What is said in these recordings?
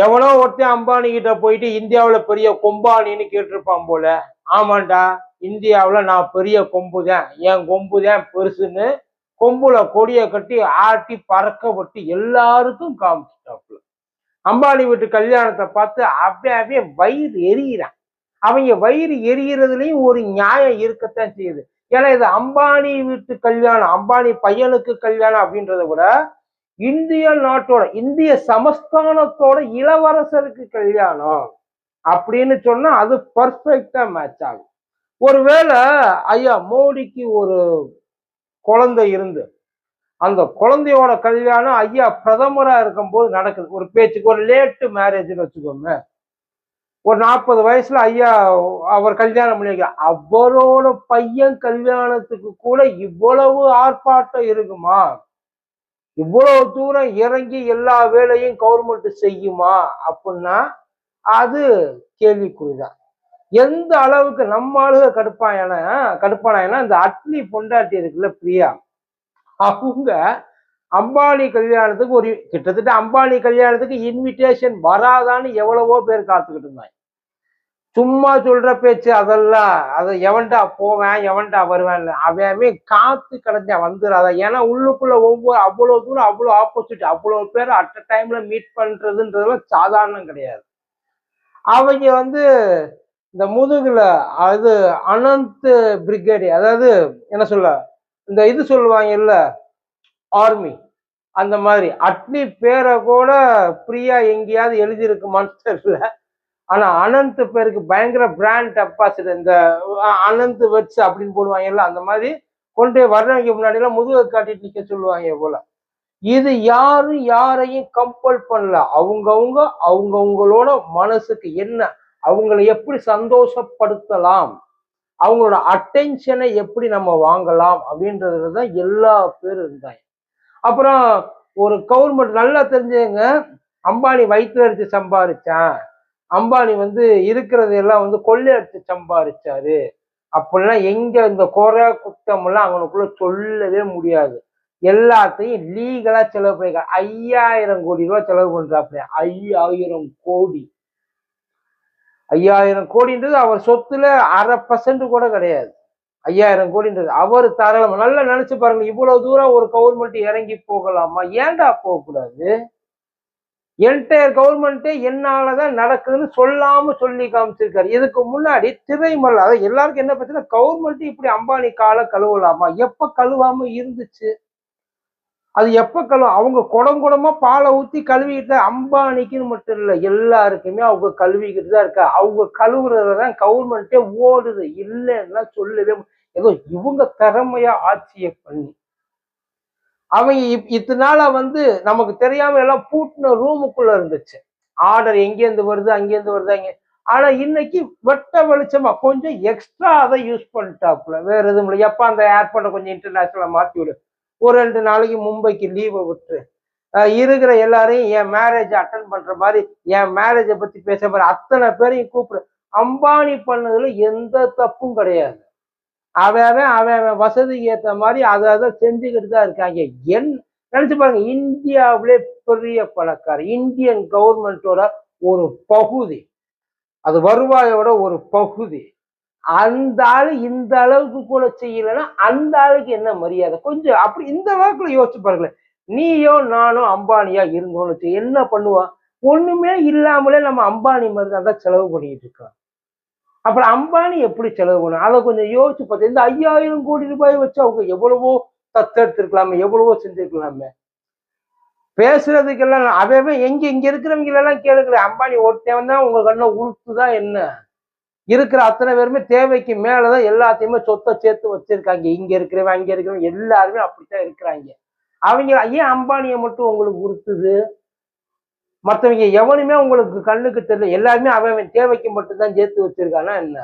எவனோ ஒருத்தன் அம்பானி கிட்ட போயிட்டு இந்தியாவுல பெரிய கொம்பானின்னு கேட்டிருப்பான் போல. ஆமாண்டா இந்தியாவுல நான் பெரிய கொம்பு தான் என் கொம்பு தான் பெருசுன்னு கொம்புல கொடியை கட்டி ஆட்டி பறக்க விட்டு எல்லாருக்கும் காமிச்சிட்டாப்புல. அம்பானி வீட்டு கல்யாணத்தை பார்த்து அப்படியே அப்படியே வயிறு எரியிறான். அவங்க வயிறு எரியறதுலையும் ஒரு நியாயம் இருக்கத்தான் செய்யுது. ஏன்னா இது அம்பானி வீட்டு கல்யாணம் அம்பானி பையனுக்கு கல்யாணம் அப்படின்றத விட இந்திய நாட்டோட இந்திய சமஸ்தானத்தோட இளவரசருக்கு கல்யாணம் அப்படின்னு சொன்னா அது பர்ஃபெக்டா மேட்ச் ஆகும். ஒருவேளை ஐயா மோடிக்கு ஒரு குழந்தை இருந்து அந்த குழந்தையோட கல்யாணம் ஐயா பிரதமரா இருக்கும்போது நடக்குது. ஒரு பேச்சுக்கு ஒரு லேட்டு மேரேஜ்னு வச்சுக்கோங்க ஒரு நாற்பது வயசுல ஐயா அவர் கல்யாணம் பண்ணிக்கிறார் அவரோட பையன் கல்யாணத்துக்கு கூட இவ்வளவு ஆர்ப்பாட்டம் இருக்குமா? இவ்வளவு தூரம் இறங்கி எல்லா வேலையும் கவர்மெண்ட் செய்யுமா அப்படின்னா அது கேள்விக்குறிதான். எந்த அளவுக்கு நம்ம ஆளுக கடுப்பான கடுப்பானா இந்த அட்லி பொண்டாட்டி இருக்குல்ல பிரியா அவங்க அம்பானி கல்யாணத்துக்கு ஒரு கிட்டத்தட்ட அம்பானி கல்யாணத்துக்கு இன்விடேஷன் வராதான்னு எவ்வளவோ பேர் காத்துக்கிட்டு இருந்தாங்க. சும்மா சொல்ற பேச்சு அதெல்லாம் அதை எவன்டா போவேன் எவன்டா வருவேன் அவன் காத்து கிடந்தான் வந்துடாத ஏன்னா உள்ளுக்குள்ள ஒவ்வொரு அவ்வளவு தூரம் அவ்வளோ ஆப்போசிட் அவ்வளவு பேர் அட் அ டைம்ல மீட் பண்றதுன்றதுலாம் சாதாரணம் கிடையாது. அவங்க வந்து இந்த முதுகுல அது அனந்த் பிரிகேடி அதாவது என்ன சொல்ல இந்த இது சொல்லுவாங்க இல்ல ஆர்மி அந்த மாதிரி. அட்லி பேரை கூட ஃப்ரீயா எங்கேயாவது எழுதியிருக்குமான்னு தெரியல ஆனா அனந்த் பேருக்கு பயங்கர பிராண்ட் அப்பாசிட்டர் இந்த அனந்த் வெட்ஸ் அப்படின்னு போடுவாங்கல்ல அந்த மாதிரி கொண்டு போய் வர்றவங்க முன்னாடி எல்லாம் முதுகை காட்டிட்டு நிக்க சொல்லுவாங்க போல. இது யாரும் யாரையும் கம்பல் பண்ணல. அவங்கவுங்க அவங்கவுங்களோட மனசுக்கு என்ன அவங்களை எப்படி சந்தோஷப்படுத்தலாம் அவங்களோட அட்டென்ஷனை எப்படி நம்ம வாங்கலாம் அப்படின்றதுல தான் எல்லா பேரும் இருந்தாங்க. அப்புறம் ஒரு கவர்மெண்ட் நல்லா தெரிஞ்சவங்க அம்பானி வயிற்று அடிச்சு சம்பாதிச்சான் அம்பானி வந்து இருக்கிறது எல்லாம் வந்து கொள்ளையடிச்சு சம்பாரிச்சாரு. அப்படிலாம் எங்க இந்த குறை குத்தம் எல்லாம் அவனுக்குள்ள சொல்லவே முடியாது. எல்லாத்தையும் லீகலா செலவு பண்ணிக்க ஐயாயிரம் கோடி ரூபாய் செலவு பண்றாப்ல. ஐயாயிரம் கோடி. ஐயாயிரம் கோடின்றது அவர் சொத்துல அரை பர்சன்ட் கூட கிடையாது. ஐயாயிரம் கோடின்றது அவர் தாராளமா நல்லா நினைச்சு பாருங்க. இவ்வளவு தூரம் ஒரு கவர்மெண்ட் இறங்கி போகலாமா? ஏன்டா போகக்கூடாது? என்டையர் கவர்மெண்ட்டே என்னாலதான் நடக்குதுன்னு சொல்லாம சொல்லி காமிச்சிருக்காரு. இதுக்கு முன்னாடி திரைமல் அதாவது எல்லாருக்கும் என்ன பிரச்சனை? கவர்மெண்ட் இப்படி அம்பானி காலை கழுவலாமா? எப்ப கழுவாம இருந்துச்சு? அது எப்ப கழுவ அவங்க குடம் குடமா பாலை ஊத்தி கழுவிக்கிட்டு அம்பானிக்குன்னு மட்டும் இல்லை எல்லாருக்குமே அவங்க கழுவிக்கிட்டு தான் இருக்கா அவங்க கழுவுறதுல தான் கவர்மெண்ட்டே ஓடுது. இல்லைன்னா சொல்லவே ஏதோ இவங்க திறமையா ஆட்சியை பண்ணி அவங்க இப்- இத்தனை வந்து நமக்கு தெரியாம எல்லாம் பூட்டின ரூமுக்குள்ள இருந்துச்சு. ஆர்டர் எங்கேருந்து வருது அங்கேருந்து வருது அங்கே ஆனா இன்னைக்கு வெட்ட வெளிச்சமா கொஞ்சம் எக்ஸ்ட்ரா அதை யூஸ் பண்ணிட்டாப்புல. வேற எதுவும் இல்லை. எப்ப அந்த ஏர்போர்ட்டை கொஞ்சம் இன்டர்நேஷனலா மாத்தி விடு. ஒரு ரெண்டு நாளைக்கு மும்பைக்கு லீவை விட்டு இருக்கிற எல்லாரையும் என் மேரேஜ் அட்டன் பண்ற மாதிரி என் மேரேஜை பத்தி பேச மாதிரி அத்தனை பேரையும் கூப்பிடு. அம்பானி பண்ணதுல எந்த தப்பும் கிடையாது. அவன் அவன் அவன் வசதிக்கு ஏற்ற மாதிரி அதை அதை செஞ்சுக்கிட்டு தான் இருக்காங்க. என் நினச்சி பாருங்க இந்தியாவிலே பெரிய பணக்காரர் இந்தியன் கவர்மெண்டோட ஒரு பகுதி. அது வருவாயோட ஒரு பகுதி. அந்த ஆளு இந்த அளவுக்கு கூட செய்யலைன்னா அந்த ஆளுக்கு என்ன மரியாதை? கொஞ்சம் அப்படி இந்த அளவுக்கு யோசிச்சு பாருங்களேன். நீயோ நானும் அம்பானியா இருந்தோம்னு என்ன பண்ணுவான்? ஒண்ணுமே இல்லாமலே நம்ம அம்பானி மாதிரி தான் செலவு பண்ணிட்டு இருக்கோம் அப்புறம் அம்பானி எப்படி செலவு பண்ணும் அதை கொஞ்சம் யோசிச்சு பார்த்து இந்த ஐயாயிரம் கோடி ரூபாய் வச்சு அவங்க எவ்வளவோ தத்தெடுத்திருக்கலாமே எவ்வளவோ செஞ்சிருக்கலாமே. பேசுறதுக்கெல்லாம் அவன் எங்க இங்க இருக்கிறவங்க எல்லாம் கேளுங்களே அம்பானி ஒருத்தவன் தான் உங்க கண்ணை உறுத்துதான் என்ன? இருக்கிற அத்தனை பேருமே தேவைக்கு மேலதான் எல்லாத்தையுமே சொத்தை சேர்த்து வச்சிருக்காங்க. இங்க இருக்கிறவன் அங்க இருக்கிறவன் எல்லாருமே அப்படித்தான் இருக்கிறாங்க. அவங்க ஏன் அம்பானியை மட்டும் உங்களுக்கு உறுத்துது மற்றவங்க எவனுமே உங்களுக்கு கண்ணுக்கு தெரியல. எல்லாருமே அவன் தேவைக்கு மட்டும்தான் சேர்த்து வச்சிருக்கானா என்ன?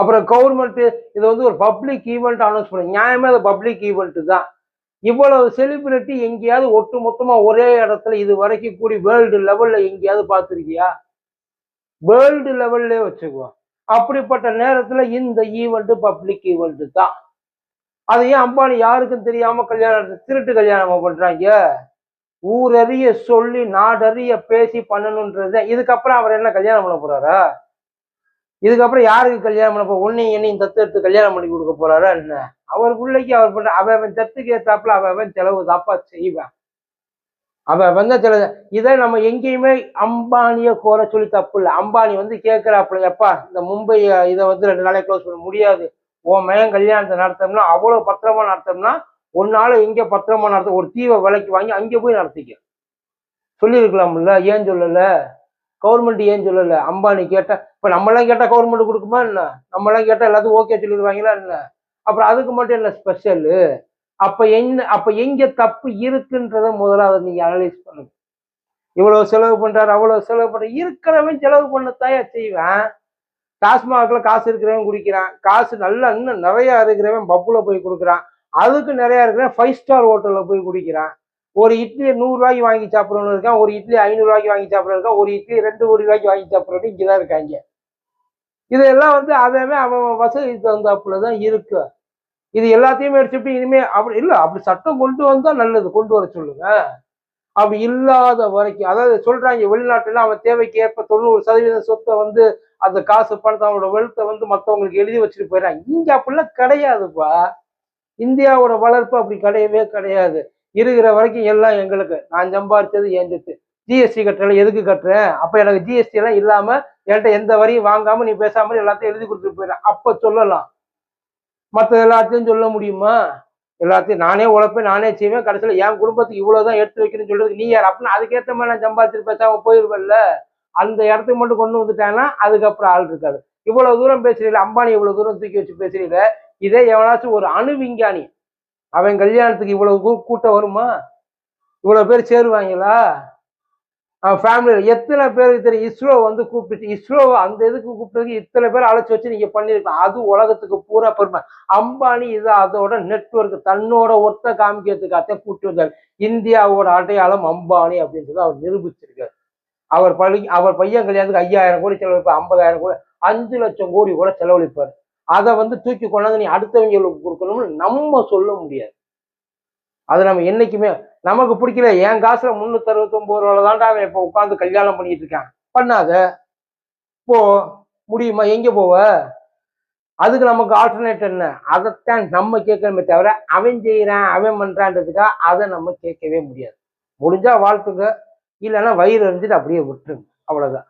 அப்புறம் கவர்மெண்ட் இது வந்து ஒரு பப்ளிக் ஈவெண்ட் அனௌன்ஸ் பண்ண நியாயமே அது பப்ளிக் ஈவெண்ட் தான். இவ்வளவு செலிபிரிட்டி எங்கேயாவது ஒட்டு மொத்தமா ஒரே இடத்துல இது வரைக்கும் கூடி வேர்ல்டு லெவல்ல எங்கேயாவது பார்த்துருக்கியா? வேர்ல்டு லெவல்லே வச்சுக்குவோம் அப்படிப்பட்ட நேரத்துல இந்த ஈவெண்ட் பப்ளிக் ஈவெண்ட் தான். அது ஏன் அம்பானி யாருக்கும் தெரியாம கல்யாணம் திருட்டு கல்யாணம் பண்றாங்க. ஊரறிய சொல்லி நாடறிய பேசி பண்ணணுன்றது இதுக்கப்புறம் அவர் என்ன கல்யாணம் பண்ண போறாரா? இதுக்கப்புறம் யாருக்கு கல்யாணம் பண்ண போ உன்னையும் என்னையும் தத்து எடுத்து கல்யாணம் பண்ணி கொடுக்க போறாரா என்ன? அவர் பிள்ளைக்கு அவர் பண்ற அவன் அவன் தத்துக்கு ஏத்தாப்புல அவன் அவன் செலவு தாப்பா செய்வேன். அவன் வந்த செலவு இதை நம்ம எங்கேயுமே அம்பானிய கோர சொல்லி தப்பு இல்லை. அம்பானி வந்து கேட்கிறாப்புல எப்பா இந்த மும்பை இதை வந்து ரெண்டு நாளைக்கு க்ளோஸ் பண்ண முடியாது. உன் மயம் கல்யாணத்தை நடத்தோம்னா அவ்வளவு பத்திரமா நடத்தோம்னா உன்னால இங்க பத்திரமா நடத்த ஒரு தீவை விலைக்கு வாங்கி அங்கே போய் நடத்திக்க. சொல்லியிருக்கலாம்ல ஏன் சொல்லல? கவர்மெண்ட் ஏன் சொல்லல? அம்பானி கேட்டா இப்ப நம்மளாம் கேட்டா கவர்மெண்ட் கொடுக்குமா என்ன? நம்மளாம் கேட்டா எல்லாத்தையும் ஓகே சொல்லிடுவாங்களா என்ன? அப்புறம் அதுக்கு மட்டும் என்ன ஸ்பெஷல் அப்ப என்ன அப்ப எங்க தப்பு இருக்குன்றத முதலாவது நீங்க அனலைஸ் பண்ணுங்க. இவ்வளவு செலவு பண்றாரு அவ்வளவு செலவு பண்ற இருக்கிறவன் செலவு பண்ணத்தாயா செய்வேன். டாஸ்மாக்ல காசு இருக்கிறவன் குடிக்கிறான். காசு நல்லா இன்னும் நிறைய இருக்கிறவன் பப்புல போய் கொடுக்குறான். அதுக்கு நிறைய இருக்கிறேன் ஃபைவ் ஸ்டார் ஹோட்டலில் போய் குடிக்கிறான். ஒரு இட்லி நூறு ரூபாய்க்கு வாங்கி சாப்பிட்றவங்க இருக்கான். ஒரு இட்லி ஐநூறுரூவாய்க்கு வாங்கி சாப்பிட்றவங்க இருக்கான். ஒரு இட்லி ரெண்டு கோடி ரூபாய்க்கு வாங்கி சாப்பிட்றவங்க இங்கதான் இருக்காங்க. இதெல்லாம் வந்து அதே அவன் வசதி தகுந்தாப்புல தான் இருக்கு. இது எல்லாத்தையுமே எடுத்துட்டு இனிமே அப்படி இல்லை அப்படி சட்டம் கொண்டு வந்தால் நல்லது. கொண்டு வர சொல்லுங்க. அப்படி இல்லாத வரைக்கும் அதாவது சொல்றாங்க வெளிநாட்டுல அவன் தேவைக்கு ஏற்ப தொண்ணூறு சதவீத சொத்தை வந்து அந்த காசு பணத்தை அவனோட வெளுத்தை வந்து மற்றவங்களுக்கு எழுதி வச்சுட்டு போயிடறான். இங்க அப்படிலாம் கிடையாதுப்பா. இந்தியாவோட வளர்ப்பு அப்படி கிடையவே கிடையாது. இருக்கிற வரைக்கும் எல்லாம் எங்களுக்கு நான் சம்பாதிச்சது என் சொத்து ஜிஎஸ்டி கட்டுறல எதுக்கு கட்டுறேன்? அப்ப எனக்கு ஜிஎஸ்டி எல்லாம் இல்லாம என்கிட்ட எந்த வரியும் வாங்காம நீ பேசாம எல்லாத்தையும் எழுதி கொடுத்துட்டு போயிடறேன் அப்ப சொல்லலாம். மற்ற எல்லாத்தையும் சொல்ல முடியுமா? எல்லாத்தையும் நானே உழைப்பேன் நானே செய்வேன். கடைசியில் என் குடும்பத்துக்கு இவ்வளவுதான் எடுத்து வைக்கணும்னு சொல்றதுக்கு நீ யார்? அப்படின்னு அதுக்கேற்ற மாதிரி நான் சம்பாதிச்சிட்டு பேசாம போயிருவேன்ல. அந்த இடத்துக்கு மட்டும் கொண்டு வந்துட்டாங்கன்னா அதுக்கப்புறம் ஆள் இருக்காது. இவ்வளவு தூரம் பேசுறீங்க அம்பானி இவ்வளவு தூரம் தூக்கி வச்சு பேசுறீங்களே இதே எவனாச்சும் ஒரு அணு விஞ்ஞானி அவன் கல்யாணத்துக்கு இவ்வளவு கூ- கூட்டம் வருமா? இவ்வளவு பேர் சேருவாங்களா? அவன் ஃபேமிலியில் எத்தனை பேருக்கு தெரியும் இஸ்ரோ வந்து கூப்பிட்டு இஸ்ரோ அந்த இதுக்கு கூப்பிட்டதுக்கு இத்தனை பேர் அழைச்சி வச்சு நீங்க பண்ணியிருக்கலாம் அது உலகத்துக்கு பூரா பெருமை. அம்பானி இது அதோட நெட்ஒர்க் தன்னோட ஒத்த காமிக்கிறதுக்காக கூப்பிட்டு வந்தார். இந்தியாவோட அடையாளம் அம்பானி அப்படின்றத அவர் நிரூபிச்சிருக்காரு. அவர் பள்ளி அவர் பையன் கல்யாணத்துக்கு ஐயாயிரம் கோடி செலவழிப்பார் ஐம்பதாயிரம் கோடி அஞ்சு லட்சம் கோடி கூட செலவழிப்பார். அதை வந்து தூக்கி கொண்டாந்து நீ அடுத்தவங்களுக்கு கொடுக்கணும்னு நம்ம சொல்ல முடியாது. அது நம்ம என்னைக்குமே நமக்கு பிடிக்கல. என் காசுல முன்னூத்தி அறுபத்தொன்பது ரூபாய் தான்டா அவன் இப்போ உட்காந்து கல்யாணம் பண்ணிட்டு இருக்கான். பண்ணாத. போ. முடியுமா? எங்க போவ? அதுக்கு நமக்கு ஆல்டர்னேட் என்ன? அதைத்தான் நம்ம கேட்கணுமே தவிர அவன் செய்யறான் அவன் பண்றான்றதுக்காக அதை நம்ம கேட்கவே முடியாது. முடிஞ்சா வாழ்த்துங்க. இல்லைன்னா வயிறு எறிஞ்சிட்டு அப்படியே விட்டுருங்க. அவ்வளவுதான்.